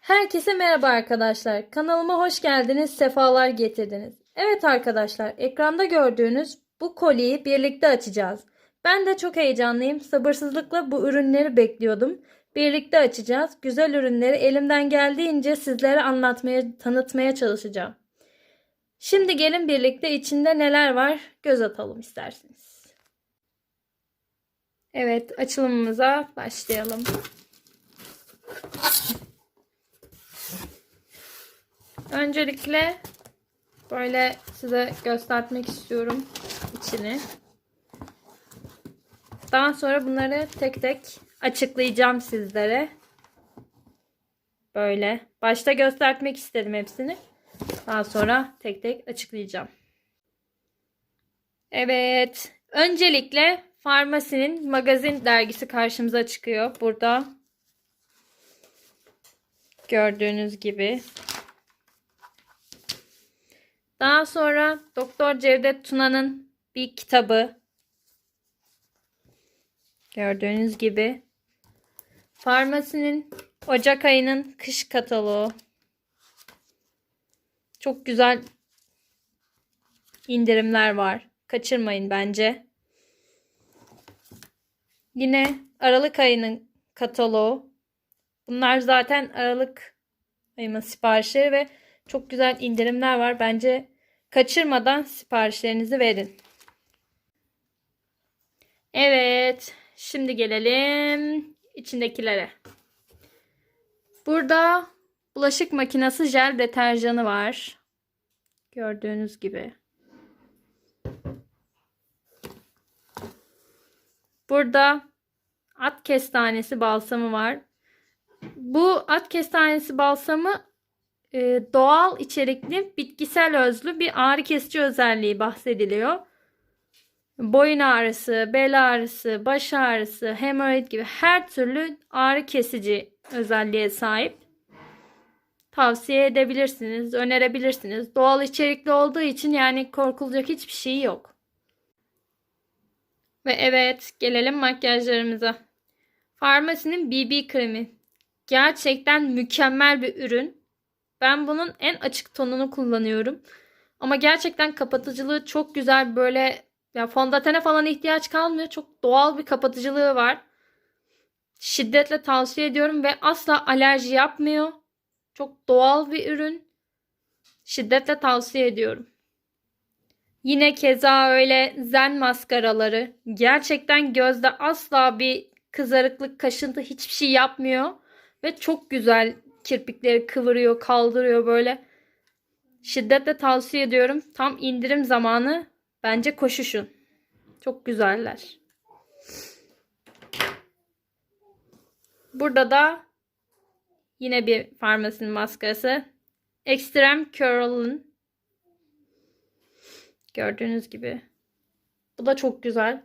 Herkese merhaba arkadaşlar. Kanalıma hoş geldiniz, sefalar getirdiniz. Evet arkadaşlar, ekranda gördüğünüz bu kolyeyi birlikte açacağız. Ben de çok heyecanlıyım. Sabırsızlıkla bu ürünleri bekliyordum. Birlikte açacağız. Güzel ürünleri elimden geldiğince sizlere anlatmaya, tanıtmaya çalışacağım. Şimdi gelin birlikte içinde neler var göz atalım isterseniz. Evet, açılımımıza başlayalım. Öncelikle böyle size göstermek istiyorum içini. Daha sonra bunları tek tek açıklayacağım sizlere. Böyle. Başta göstermek istedim hepsini. Daha sonra tek tek açıklayacağım. Evet. Öncelikle Farmasi'nin magazin dergisi karşımıza çıkıyor. Burada gördüğünüz gibi daha sonra Doktor Cevdet Tuna'nın bir kitabı. Gördüğünüz gibi. Farmasinin Ocak ayının kış kataloğu. Çok güzel indirimler var. Kaçırmayın bence. Yine Aralık ayının kataloğu. Bunlar zaten Aralık ayının siparişleri ve çok güzel indirimler var. Bence kaçırmadan siparişlerinizi verin. Evet. Şimdi gelelim içindekilere. Burada bulaşık makinesi jel deterjanı var. Gördüğünüz gibi. Burada at kestanesi balsamı var. Bu at kestanesi balsamı e, doğal içerikli bitkisel özlü bir ağrı kesici özelliği bahsediliyor. Boyun ağrısı, bel ağrısı, baş ağrısı, hemoroid gibi her türlü ağrı kesici özelliğe sahip. Tavsiye edebilirsiniz, önerebilirsiniz. Doğal içerikli olduğu için yani korkulacak hiçbir şey yok. Ve evet, gelelim makyajlarımıza. Farmasinin BB kremi. Gerçekten mükemmel bir ürün. Ben bunun en açık tonunu kullanıyorum. Ama gerçekten kapatıcılığı çok güzel. Böyle ya fondötene falan ihtiyaç kalmıyor. Çok doğal bir kapatıcılığı var. Şiddetle tavsiye ediyorum ve asla alerji yapmıyor. Çok doğal bir ürün. Şiddetle tavsiye ediyorum. Yine keza öyle zen maskaraları. Gerçekten gözde asla bir kızarıklık, kaşıntı hiçbir şey yapmıyor. Ve çok güzel kirpikleri kıvırıyor, kaldırıyor böyle. Şiddetle tavsiye ediyorum. Tam indirim zamanı bence koşuşun. Çok güzeller. Burada da yine bir farmasinin maskarası. Extreme Curl'ın Gördüğünüz gibi. Bu da çok güzel.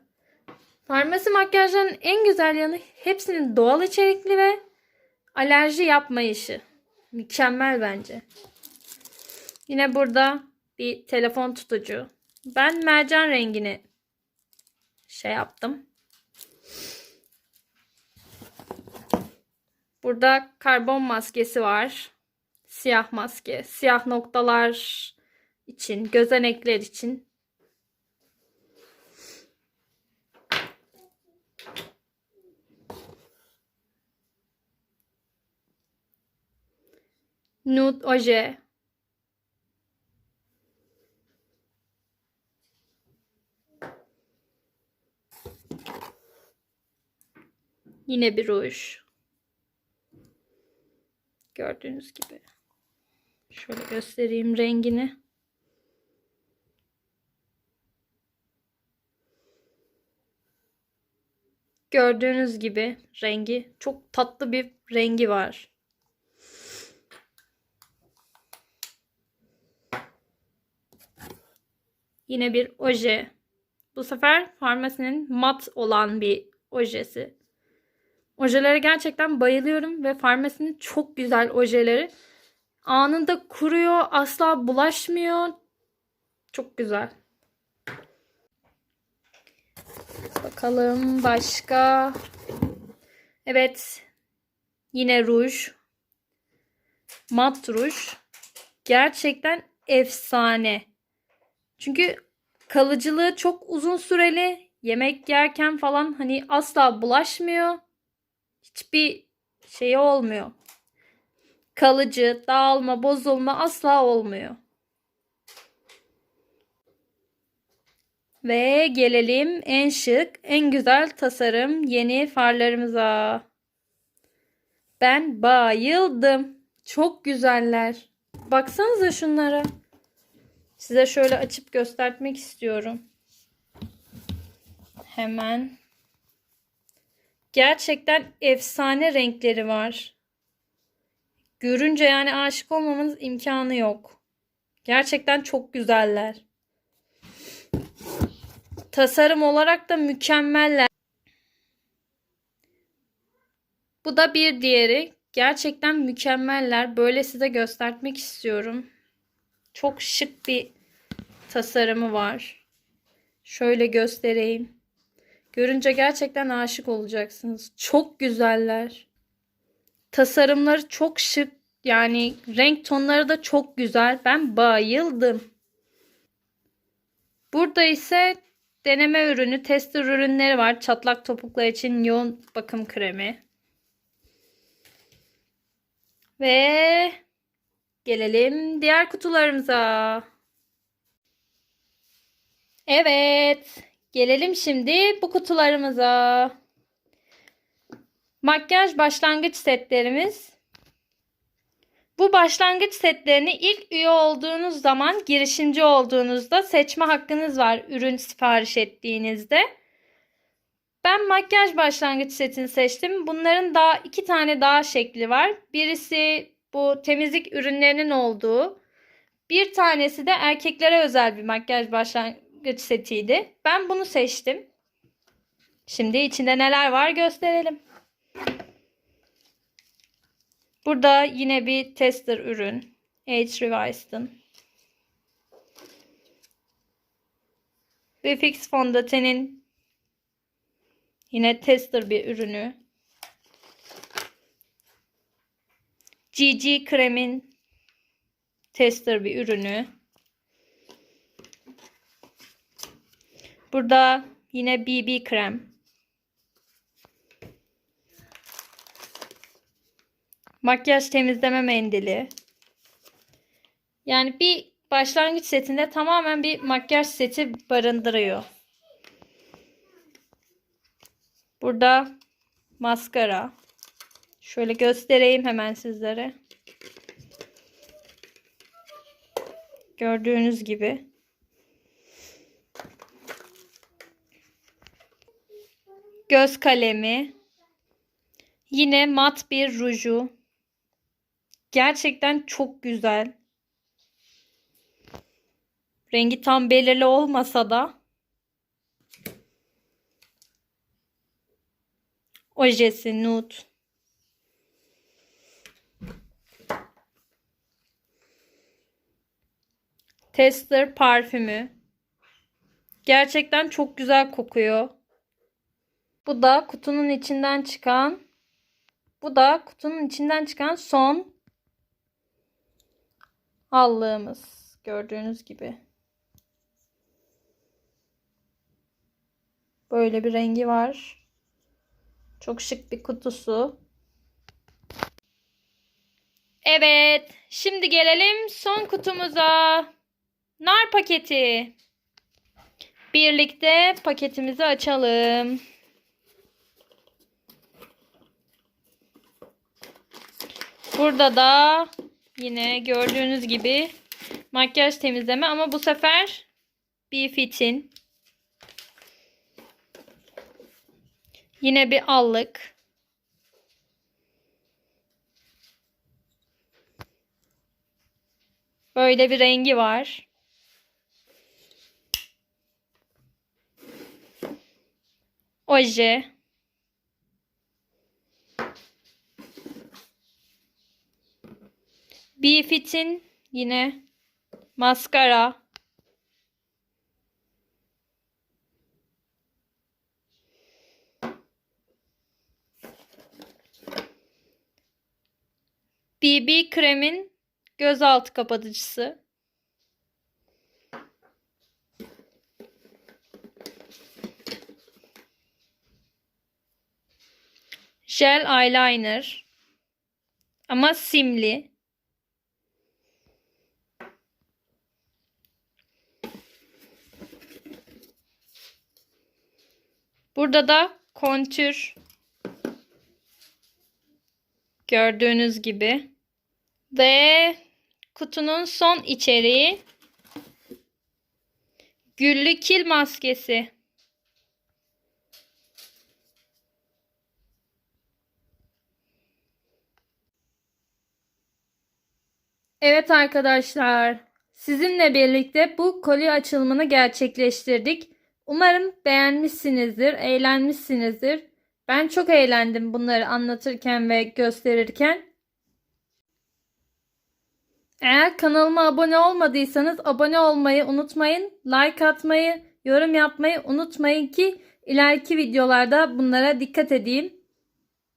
Farmasi makyajlarının en güzel yanı hepsinin doğal içerikli ve alerji yapmayışı. Mükemmel bence. Yine burada bir telefon tutucu. Ben mercan rengini şey yaptım. Burada karbon maskesi var. Siyah maske. Siyah noktalar için, gözenekler için. Nude oje. Yine bir ruj. Gördüğünüz gibi. Şöyle göstereyim rengini. Gördüğünüz gibi rengi çok tatlı bir rengi var. Yine bir oje. Bu sefer farmasinin mat olan bir ojesi. Ojelere gerçekten bayılıyorum ve farmasinin çok güzel ojeleri. Anında kuruyor, asla bulaşmıyor. Çok güzel. Bakalım başka. Evet. Yine ruj. mat ruj. Gerçekten efsane. Çünkü kalıcılığı çok uzun süreli. Yemek yerken falan hani asla bulaşmıyor. Hiçbir şey olmuyor. Kalıcı, dağılma, bozulma asla olmuyor. Ve gelelim en şık, en güzel tasarım yeni farlarımıza. Ben bayıldım. Çok güzeller. Baksanıza şunlara. Size şöyle açıp göstermek istiyorum. Hemen. Gerçekten efsane renkleri var. Görünce yani aşık olmamanız imkanı yok. Gerçekten çok güzeller. Tasarım olarak da mükemmeller. Bu da bir diğeri. Gerçekten mükemmeller. Böyle size göstermek istiyorum. Çok şık bir tasarımı var. Şöyle göstereyim. Görünce gerçekten aşık olacaksınız. Çok güzeller. Tasarımları çok şık. Yani renk tonları da çok güzel. Ben bayıldım. Burada ise deneme ürünü, tester ürünleri var. Çatlak topuklar için yoğun bakım kremi. Ve gelelim diğer kutularımıza. Evet, gelelim şimdi bu kutularımıza. Makyaj başlangıç setlerimiz. Bu başlangıç setlerini ilk üye olduğunuz zaman girişimci olduğunuzda seçme hakkınız var ürün sipariş ettiğinizde. Ben makyaj başlangıç setini seçtim. Bunların daha iki tane daha şekli var. Birisi bu temizlik ürünlerinin olduğu. Bir tanesi de erkeklere özel bir makyaj başlangıç setiydi. Ben bunu seçtim. Şimdi içinde neler var gösterelim. Burada yine bir tester ürün. Age Revised'ın. Ve Fix fondötenin yine tester bir ürünü. GG kremin tester bir ürünü. Burada yine BB krem. Makyaj temizleme mendili. Yani bir başlangıç setinde tamamen bir makyaj seti barındırıyor. Burada maskara. Şöyle göstereyim hemen sizlere. Gördüğünüz gibi. Göz kalemi. Yine mat bir ruju. Gerçekten çok güzel. Rengi tam belirli olmasa da ojesi nude. Tester parfümü. Gerçekten çok güzel kokuyor. Bu da kutunun içinden çıkan bu da kutunun içinden çıkan son allığımız. Gördüğünüz gibi. Böyle bir rengi var. Çok şık bir kutusu. Evet. Şimdi gelelim son kutumuza. Nar paketi. Birlikte paketimizi açalım. Burada da Yine gördüğünüz gibi makyaj temizleme ama bu sefer bir fitin. Yine bir allık. Böyle bir rengi var. Oje. Beefit'in yine maskara. BB kremin gözaltı kapatıcısı. Gel eyeliner. Ama simli. Burada da kontür. Gördüğünüz gibi. Ve kutunun son içeriği güllü kil maskesi. Evet arkadaşlar, sizinle birlikte bu kolye açılımını gerçekleştirdik. Umarım beğenmişsinizdir, eğlenmişsinizdir. Ben çok eğlendim bunları anlatırken ve gösterirken. Eğer kanalıma abone olmadıysanız abone olmayı unutmayın. Like atmayı, yorum yapmayı unutmayın ki ileriki videolarda bunlara dikkat edeyim.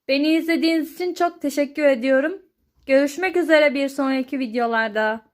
Beni izlediğiniz için çok teşekkür ediyorum. Görüşmek üzere bir sonraki videolarda.